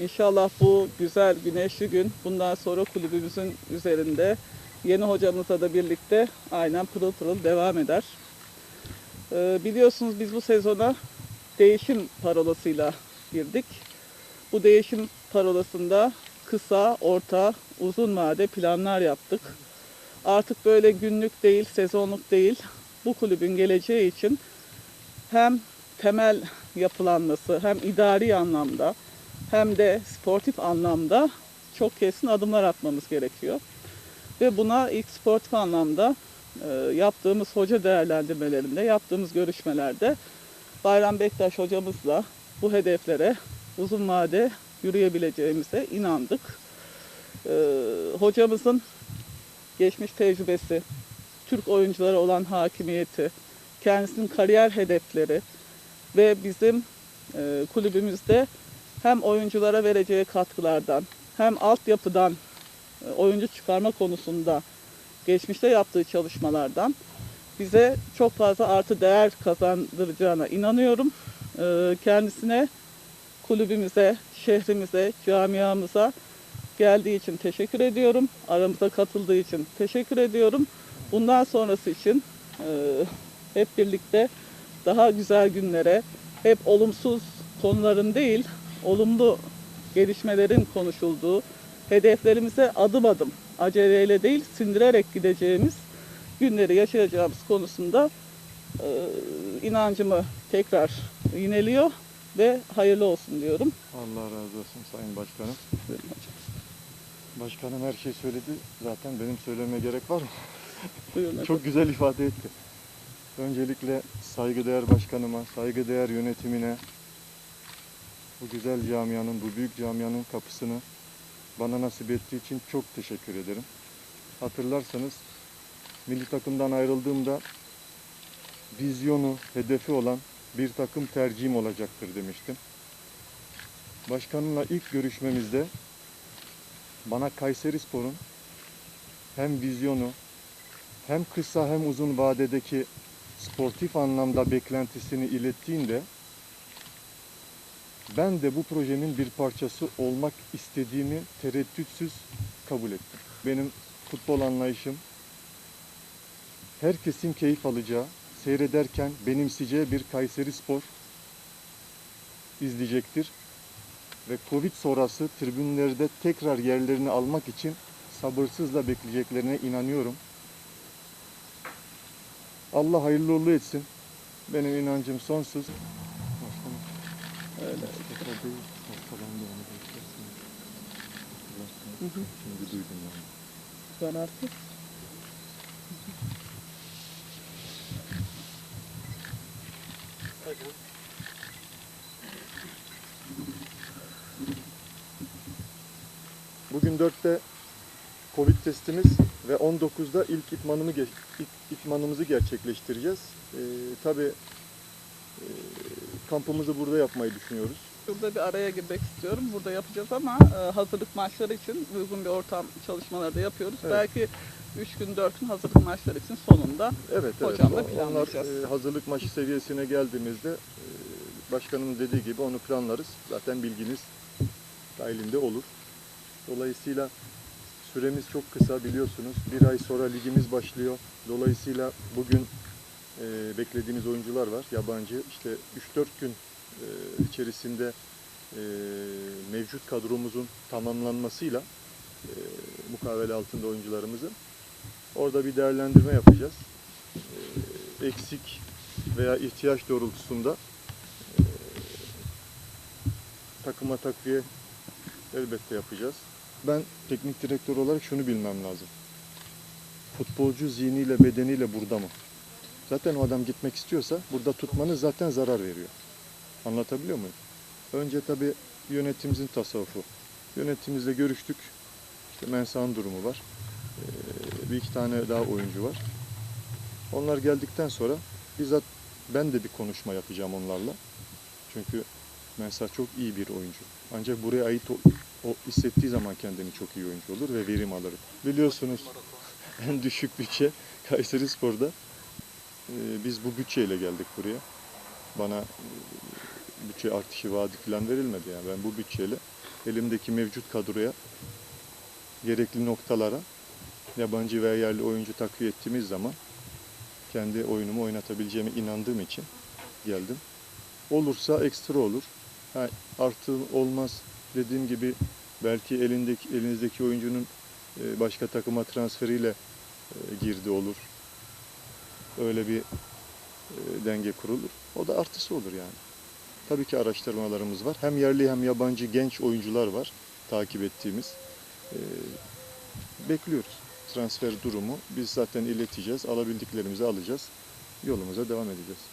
İnşallah bu güzel güneşli gün bundan sonra kulübümüzün üzerinde yeni hocamızla da birlikte aynen pırıl pırıl devam eder. Ee, biliyorsunuz biz bu sezona değişim parolasıyla girdik. Bu değişim parolasında kısa, orta, uzun vade planlar yaptık. Artık böyle günlük değil, sezonluk değil, bu kulübün geleceği için hem temel yapılanması hem idari anlamda hem de sportif anlamda çok kesin adımlar atmamız gerekiyor. Ve buna ilk sportif anlamda e, yaptığımız hoca değerlendirmelerinde, yaptığımız görüşmelerde Bayram Bektaş hocamızla bu hedeflere uzun vade yürüyebileceğimize inandık. E, hocamızın geçmiş tecrübesi, Türk oyunculara olan hakimiyeti, kendisinin kariyer hedefleri ve bizim e, kulübümüzde hem oyunculara vereceği katkılardan hem altyapıdan e, oyuncu çıkarma konusunda geçmişte yaptığı çalışmalardan bize çok fazla artı değer kazandıracağına inanıyorum. E, Kendisine, kulübümüze, şehrimize, camiamıza geldiği için teşekkür ediyorum. Aramıza katıldığı için teşekkür ediyorum. Bundan sonrası için e, hep birlikte daha güzel günlere, hep olumsuz konuların değil, olumlu gelişmelerin konuşulduğu, hedeflerimize adım adım, aceleyle değil, sindirerek gideceğimiz günleri yaşayacağımız konusunda e, inancımı tekrar yineliyor ve hayırlı olsun diyorum. Allah razı olsun Sayın Başkanım. Başkanım her şey söyledi. Zaten benim söylemeye gerek var mı? Buyurun. Çok güzel ifade etti. Öncelikle saygıdeğer başkanıma, saygıdeğer yönetimine, bu güzel camianın, bu büyük camianın kapısını bana nasip ettiği için çok teşekkür ederim. Hatırlarsanız milli takımdan ayrıldığımda vizyonu, hedefi olan bir takım tercihim olacaktır demiştim. Başkanımla ilk görüşmemizde bana Kayseri Spor'un hem vizyonu hem kısa hem uzun vadedeki sportif anlamda beklentisini ilettiğinde ben de bu projenin bir parçası olmak istediğimi tereddütsüz kabul ettim. Benim futbol anlayışım herkesin keyif alacağı, seyrederken benimseyeceği bir Kayseri Spor izleyecektir. Ve Covid sonrası tribünlerde tekrar yerlerini almak için sabırsızla bekleyeceklerine inanıyorum. Allah hayırlı uğurlu etsin. Benim inancım sonsuz. Da onu beklersiniz. Hı hı. Şimdi duydum yani. Ben artık Bugün 4'te Covid testimiz ve 19'da ilk itmanımı ilk itmanımızı gerçekleştireceğiz. Ee, tabii e, kampımızı burada yapmayı düşünüyoruz. Şurada bir araya girmek istiyorum. Burada yapacağız ama e, hazırlık maçları için uygun bir ortam çalışmaları da yapıyoruz. Evet. Belki 3 gün 4 gün hazırlık maçları için sonunda Evet, evet. Hocamla Onlar planlayacağız. e, hazırlık maçı seviyesine geldiğimizde e, başkanın dediği gibi onu planlarız. Zaten bilginiz dahilinde olur. Dolayısıyla süremiz çok kısa biliyorsunuz. Bir ay sonra ligimiz başlıyor. Dolayısıyla bugün e, beklediğimiz oyuncular var. Yabancı işte 3-4 gün e, içerisinde e, mevcut kadromuzun tamamlanmasıyla e, mukavele altında oyuncularımızın orada bir değerlendirme yapacağız. E, eksik veya ihtiyaç doğrultusunda e, takıma takviye elbette yapacağız. Ben teknik direktör olarak şunu bilmem lazım. Futbolcu zihniyle bedeniyle burada mı? Zaten o adam gitmek istiyorsa burada tutmanız zaten zarar veriyor. Anlatabiliyor muyum? Önce tabii yönetimimizin tasavvufu. Yönetimimizle görüştük. İşte Mensah'ın durumu var. Ee, bir iki tane daha oyuncu var. Onlar geldikten sonra bizzat ben de bir konuşma yapacağım onlarla. Çünkü Mensah çok iyi bir oyuncu. Ancak buraya ait o, o hissettiği zaman kendini çok iyi oyuncu olur ve verim alır. Biliyorsunuz en düşük bütçe Kayseri Spor'da. Ee, biz bu bütçeyle geldik buraya. Bana e, bütçe artışı vaadi falan verilmedi yani. Ben bu bütçeyle elimdeki mevcut kadroya gerekli noktalara yabancı veya yerli oyuncu takviye ettiğimiz zaman kendi oyunumu oynatabileceğime inandığım için geldim. Olursa ekstra olur. Ha, artı olmaz dediğim gibi belki elindeki elinizdeki oyuncunun e, başka takıma transferiyle e, girdi olur. Öyle bir e, denge kurulur. O da artısı olur yani. Tabii ki araştırmalarımız var. Hem yerli hem yabancı genç oyuncular var takip ettiğimiz. E, bekliyoruz. Transfer durumu biz zaten ileteceğiz. Alabildiklerimizi alacağız. Yolumuza devam edeceğiz.